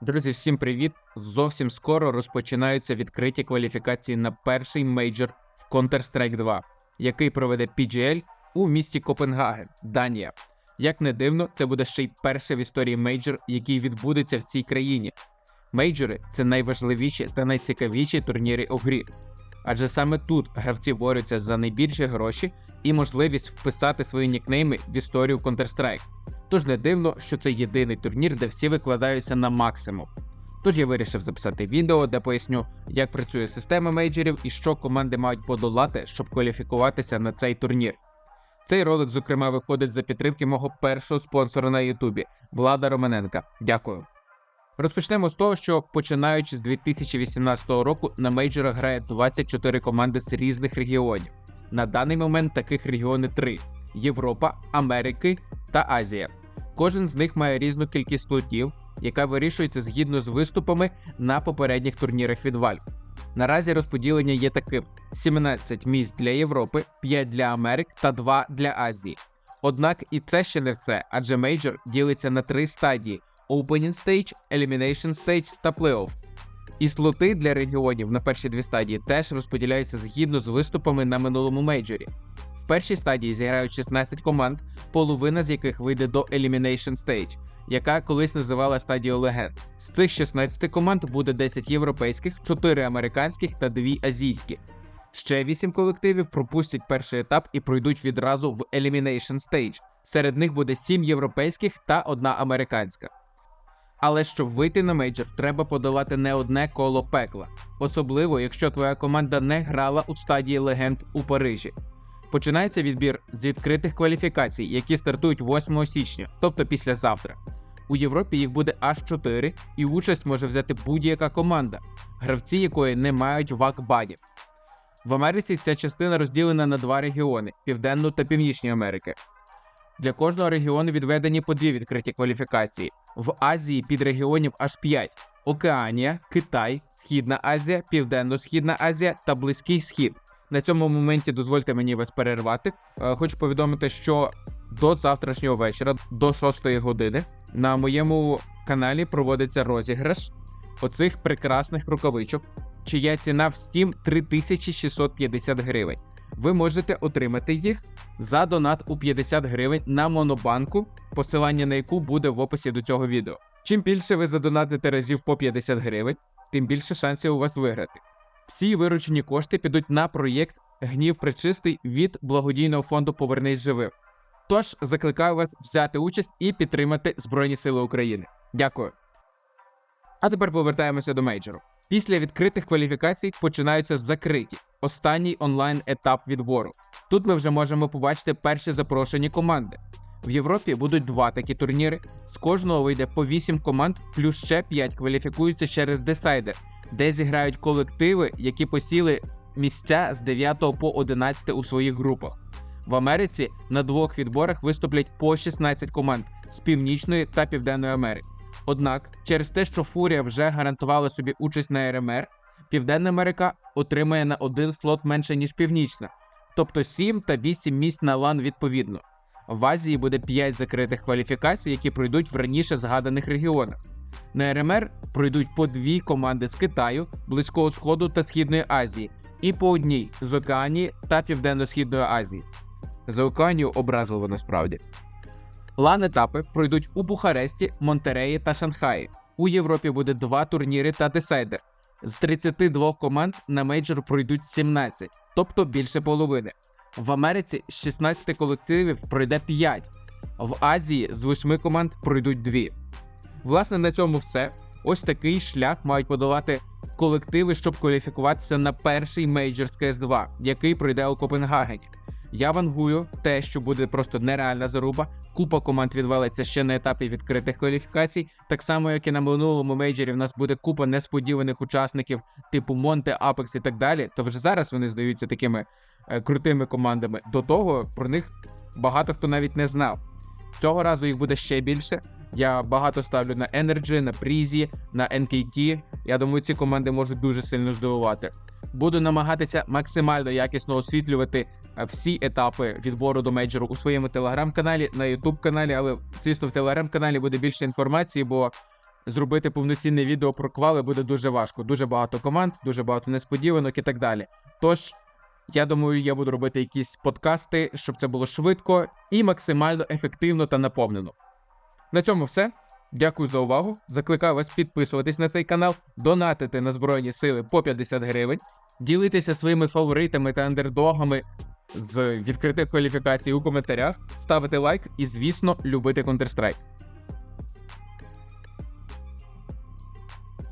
Друзі, всім привіт! Зовсім скоро розпочинаються відкриті кваліфікації на перший мейджор в Counter-Strike 2, який проведе PGL у місті Копенгаген, Данія. Як не дивно, це буде ще й перший в історії мейджор, який відбудеться в цій країні. Мейджори це найважливіші та найцікавіші турніри у грі. Адже саме тут гравці борються за найбільші гроші і можливість вписати свої нікнейми в історію Counter-Strike. Тож не дивно, що це єдиний турнір, де всі викладаються на максимум. Тож я вирішив записати відео, де поясню, як працює система мейджорів і що команди мають подолати, щоб кваліфікуватися на цей турнір. Цей ролик, зокрема, виходить за підтримки мого першого спонсора на Ютубі Влада Романенка. Дякую. Розпочнемо з того, що починаючи з 2018 року на мейджорах грає 24 команди з різних регіонів. На даний момент таких регіони три: Європа, Америки та Азія. Кожен з них має різну кількість слотів, яка вирішується згідно з виступами на попередніх турнірах від Valve. Наразі розподілення є таким: 17 місць для Європи, 5 для Америк та 2 для Азії. Однак і це ще не все, адже мейджор ділиться на три стадії: Opening Stage, Elimination Stage та Playoff. І слоти для регіонів на перші дві стадії теж розподіляються згідно з виступами на минулому мейджорі. В першій стадії зіграють 16 команд, половина з яких вийде до Elimination Stage, яка колись називала стадією легенд. З цих 16 команд буде 10 європейських, 4 американських та 2 азійські. Ще 8 колективів пропустять перший етап і пройдуть відразу в Elimination Stage. Серед них буде 7 європейських та 1 американська. Але щоб вийти на мейджор, треба подолати не одне коло пекла, особливо якщо твоя команда не грала у стадії легенд у Парижі. Починається відбір з відкритих кваліфікацій, які стартують 8 січня, тобто післязавтра. У Європі їх буде аж 4, і участь може взяти будь-яка команда, гравці якої не мають вак-бадів. В Америці ця частина розділена на два регіони Південну та Північні Америки. Для кожного регіону відведені по дві відкриті кваліфікації. В Азії під регіонів аж 5: Океанія, Китай, Східна Азія, Південно-Східна Азія та Близький Схід. На цьому моменті дозвольте мені вас перервати. Е, Хочу повідомити, що до завтрашнього вечора, до 6 години, на моєму каналі проводиться розіграш оцих прекрасних рукавичок, чия ціна в Steam 3650 гривень. Ви можете отримати їх за донат у 50 гривень на монобанку, посилання на яку буде в описі до цього відео. Чим більше ви задонатите разів по 50 гривень, тим більше шансів у вас виграти. Всі виручені кошти підуть на проєкт Гнів Пречистий від благодійного фонду Повернись живим. Тож закликаю вас взяти участь і підтримати Збройні Сили України. Дякую. А тепер повертаємося до мейджору. Після відкритих кваліфікацій починаються закриті останній онлайн етап відбору. Тут ми вже можемо побачити перші запрошені команди. В Європі будуть два такі турніри. З кожного вийде по 8 команд, плюс ще 5 кваліфікуються через десайдер, де зіграють колективи, які посіли місця з 9 по 11 у своїх групах. В Америці на двох відборах виступлять по 16 команд з Північної та Південної Америки. Однак, через те, що Фурія вже гарантувала собі участь на РМР, Південна Америка отримає на один слот менше, ніж Північна, тобто 7 та 8 місць на лан відповідно. В Азії буде 5 закритих кваліфікацій, які пройдуть в раніше згаданих регіонах. На РМР пройдуть по дві команди з Китаю, Близького Сходу та Східної Азії, і по одній з Океанії та Південно-Східної Азії. За Океанію образливо насправді. Лан етапи пройдуть у Бухаресті, Монтереї та Шанхаї. У Європі буде два турніри та десайдер. З 32 команд на мейджор пройдуть 17, тобто більше половини. В Америці з 16 колективів пройде 5, в Азії з 8 команд пройдуть 2. Власне, на цьому все. Ось такий шлях мають подолати колективи, щоб кваліфікуватися на перший мейджор з КС2, який пройде у Копенгагені. Я вангую те, що буде просто нереальна заруба. Купа команд відвалиться ще на етапі відкритих кваліфікацій. Так само, як і на минулому мейджорі, в нас буде купа несподіваних учасників, типу Монте, Апекс і так далі. То вже зараз вони здаються такими е, крутими командами. До того про них багато хто навіть не знав. Цього разу їх буде ще більше. Я багато ставлю на Energy, на Прізі, на NKT. Я думаю, ці команди можуть дуже сильно здивувати. Буду намагатися максимально якісно освітлювати е, всі етапи відбору до мейджору у своєму телеграм-каналі, на Ютуб каналі, але звісно, в телеграм-каналі буде більше інформації, бо зробити повноцінне відео про квали буде дуже важко. Дуже багато команд, дуже багато несподіванок і так далі. Тож, я думаю, я буду робити якісь подкасти, щоб це було швидко і максимально ефективно та наповнено. На цьому все. Дякую за увагу. Закликаю вас підписуватись на цей канал, донатити на Збройні Сили по 50 гривень, ділитися своїми фаворитами та андердогами з відкритих кваліфікацій у коментарях, ставити лайк і, звісно, любити Counter-Strike.